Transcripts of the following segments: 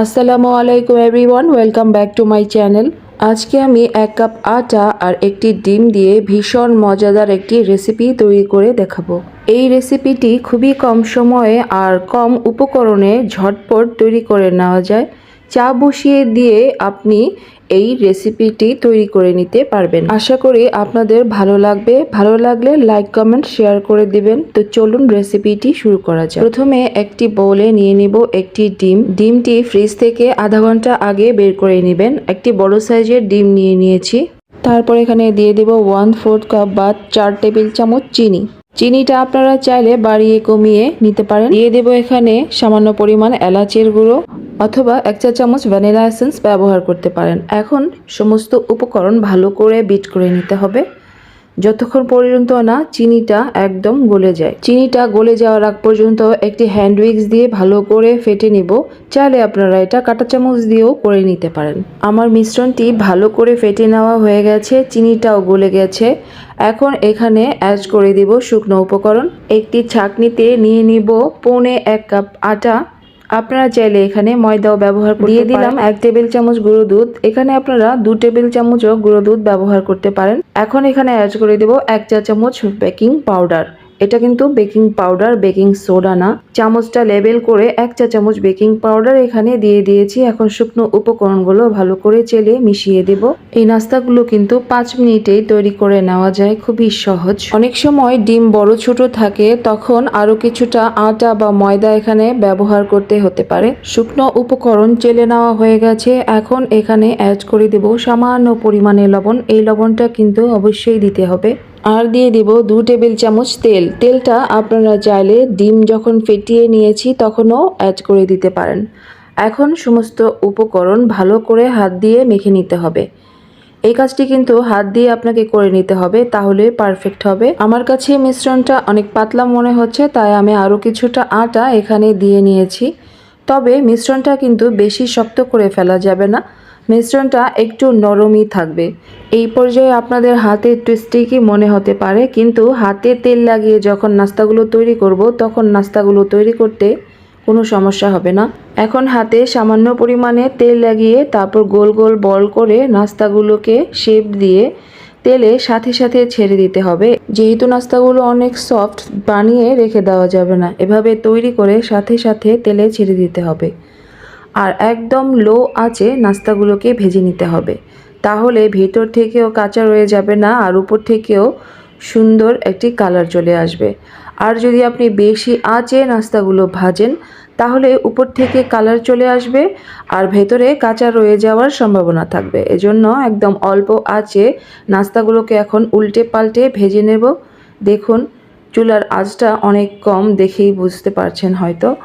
আসসালামু আলাইকুম everyone, welcome back to my channel. আজকে আমি এক কাপ আটা আর একটি ডিম দিয়ে ভীষণ মজাদার একটি রেসিপি তৈরি করে দেখাবো। এই রেসিপিটি খুবই কম সময়ে আর কম উপকরণে ঝটপট তৈরি করে নেওয়া যায়। চা বসিয়ে দিয়ে আপনি এই রেসিপিটি তৈরি করে নিতে পারবেন। আশা করি আপনাদের ভালো লাগবে। ভালো লাগলে লাইক কমেন্ট শেয়ার করে দিবেন। তো চলুন রেসিপিটি শুরু করা যাক। প্রথমে একটি বোলে নিয়ে নিব একটি ডিম। ডিমটি ফ্রিজ থেকে আধা ঘণ্টা আগে বের করে নেবেন। একটি বড় সাইজের ডিম নিয়ে নিয়েছি। তারপর এখানে দিয়ে দেব ওয়ান ফোর্থ কাপ বা চার টেবিল চামচ চিনি। চিনিটা আপনারা চাইলে বাড়িয়ে কমিয়ে নিতে পারেন। দিয়ে দেব এখানে সামান্য পরিমাণ এলাচের গুঁড়ো। অথবা এক চা চামচ ভ্যানিলা এসেন্স ব্যবহার করতে পারেন। এখন সমস্ত উপকরণ ভালো করে বিট করে নিতে হবে। যতক্ষণ পর্যন্ত না চিনিটা একদম গলে যায়। চিনিটা গলে যাওয়ার আগ পর্যন্ত একটি হ্যান্ড উইক্স দিয়ে ভালো করে ফেটে নিব। চাইলে আপনারা এটা কাঁটা চামচ দিয়েও করে নিতে পারেন। আমার মিশ্রণটি ভালো করে ফেটে নেওয়া হয়ে গেছে, চিনিটাও গলে গেছে। এখন এখানে অ্যাড করে দিব শুকনো উপকরণ। একটি ছাঁকনিতে নিয়ে নিব পৌনে এক কাপ আটা। আপনারা চাইলে এখানে ময়দাও ব্যবহার দিয়ে দিলাম এক টেবিল চামচ গুঁড়ো দুধ। এখানে আপনারা দু টেবিল চামচও গুঁড়ো দুধ ব্যবহার করতে পারেন। এখন এখানে অ্যাড করে দেব এক চা চামচ বেকিং পাউডার। এটা কিন্তু বেকিং পাউডার, বেকিং সোডা না। চামচটা লেবেল করে এক চা চামচ বেকিং পাউডার এখানে দিয়ে দিয়েছি। এখন শুকনো উপকরণগুলো ভালো করে চেলে মিশিয়ে দেব। এই নাস্তাগুলো কিন্তু পাঁচ মিনিটেই তৈরি করে নেওয়া যায়। খুবই সহজ। অনেক সময় ডিম বড় ছোট থাকে, তখন আরও কিছুটা আটা বা ময়দা এখানে ব্যবহার করতে হতে পারে। শুকনো উপকরণ চেলে নেওয়া হয়ে গেছে। এখন এখানে অ্যাড করে দেব সামান্য পরিমাণে লবণ। এই লবণটা কিন্তু অবশ্যই দিতে হবে। আর দিয়ে দিব দু টেবিল চামচ তেল। তেলটা আপনারা চাইলে ডিম যখন ফেটিয়ে নিয়েছি তখনও অ্যাড করে দিতে পারেন। এখন সমস্ত উপকরণ ভালো করে হাত দিয়ে মেখে নিতে হবে। এই কাজটি কিন্তু হাত দিয়ে আপনাকে করে নিতে হবে, তাহলে পারফেক্ট হবে। আমার কাছে মিশ্রণটা অনেক পাতলা মনে হচ্ছে, তাই আমি আরও কিছুটা আটা এখানে দিয়ে নিয়েছি। তবে মিশ্রণটা কিন্তু বেশি শক্ত করে ফেলা যাবে না। মিশ্রণটা একটু নরমই থাকবে। এই পর্যায়ে আপনাদের হাতে একটু স্টিকি মনে হতে পারে, কিন্তু হাতে তেল লাগিয়ে যখন নাস্তাগুলো তৈরি করব, তখন নাস্তাগুলো তৈরি করতে কোনো সমস্যা হবে না। এখন হাতে সামান্য পরিমাণে তেল লাগিয়ে তারপর গোল গোল বল করে নাস্তাগুলোকে শেপ দিয়ে তেলে সাথে সাথে ছেড়ে দিতে হবে। যেহেতু নাস্তাগুলো অনেক সফট, বানিয়ে রেখে দেওয়া যাবে না। এভাবে তৈরি করে সাথে সাথে তেলে ছেড়ে দিতে হবে। আর একদম লো আঁচে নাস্তাগুলোকে ভেজে নিতে হবে। তাহলে ভেতর থেকেও কাঁচা রয়ে যাবে না আর উপর থেকেও সুন্দর একটি কালার চলে আসবে। আর যদি আপনি বেশি আঁচে নাস্তাগুলো ভাজেন, তাহলে উপর থেকে কালার চলে আসবে আর ভেতরে কাঁচা রয়ে যাওয়ার সম্ভাবনা থাকবে। এজন্য একদম অল্প আঁচে নাস্তাগুলোকে এখন উল্টে পাল্টে ভেজে নেব। দেখুন, চুলার আঁচটা অনেক কম দেখেই বুঝতে পারছেন হয়তো।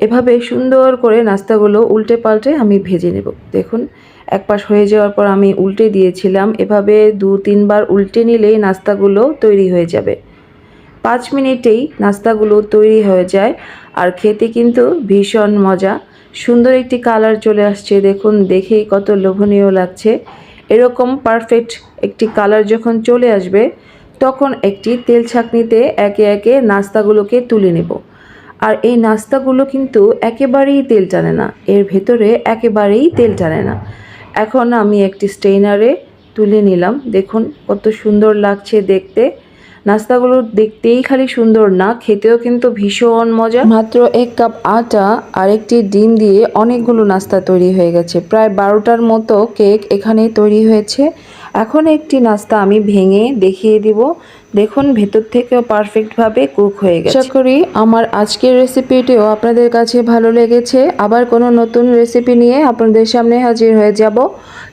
এভাবে সুন্দর করে নাস্তাগুলো উল্টে পাল্টে আমি ভেজে নেব। দেখুন, এক পাশ হয়ে যাওয়ার পর আমি উল্টে দিয়েছিলাম। এভাবে দু, তিনবার উল্টে নিলেই নাস্তাগুলো তৈরি হয়ে যাবে। পাঁচ মিনিটেই নাস্তাগুলো তৈরি হয়ে যায় আর খেতে কিন্তু ভীষণ মজা। সুন্দর একটি কালার চলে আসছে, দেখুন, দেখেই কত লোভনীয় লাগছে। এরকম পারফেক্ট একটি কালার যখন চলে আসবে, তখন একটি তেল ছাঁকনিতে একে একে নাস্তাগুলোকে তুলে নেব। আর এই নাস্তাগুলো কিন্তু একেবারেই তেল টানে না। এর ভেতরে একেবারেই তেল টানে না। এখন আমি একটি স্টেইনারে তুলে নিলাম। দেখুন কত সুন্দর লাগছে দেখতে। নাস্তাগুলো দেখতেই খালি সুন্দর না, খেতেও কিন্তু ভীষণ মজা। মাত্র এক কাপ আটা আর একটি ডিম দিয়ে অনেকগুলো নাস্তা তৈরি হয়ে গেছে। প্রায় বারোটার মতো কেক এখানে তৈরি হয়েছে। এখন একটি নাস্তা আমি ভেঙে দেখিয়ে দিব। দেখুন, ভেতর থেকেও পারফেক্টভাবে কুক হয়ে গেছে। আশা করি আমার আজকের রেসিপিটিও আপনাদের কাছে ভালো লেগেছে। আবার কোনো নতুন রেসিপি নিয়ে আপনাদের সামনে হাজির হয়ে যাব।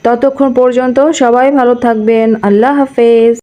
ততক্ষণ পর্যন্ত সবাই ভালো থাকবেন। আল্লাহ হাফেজ।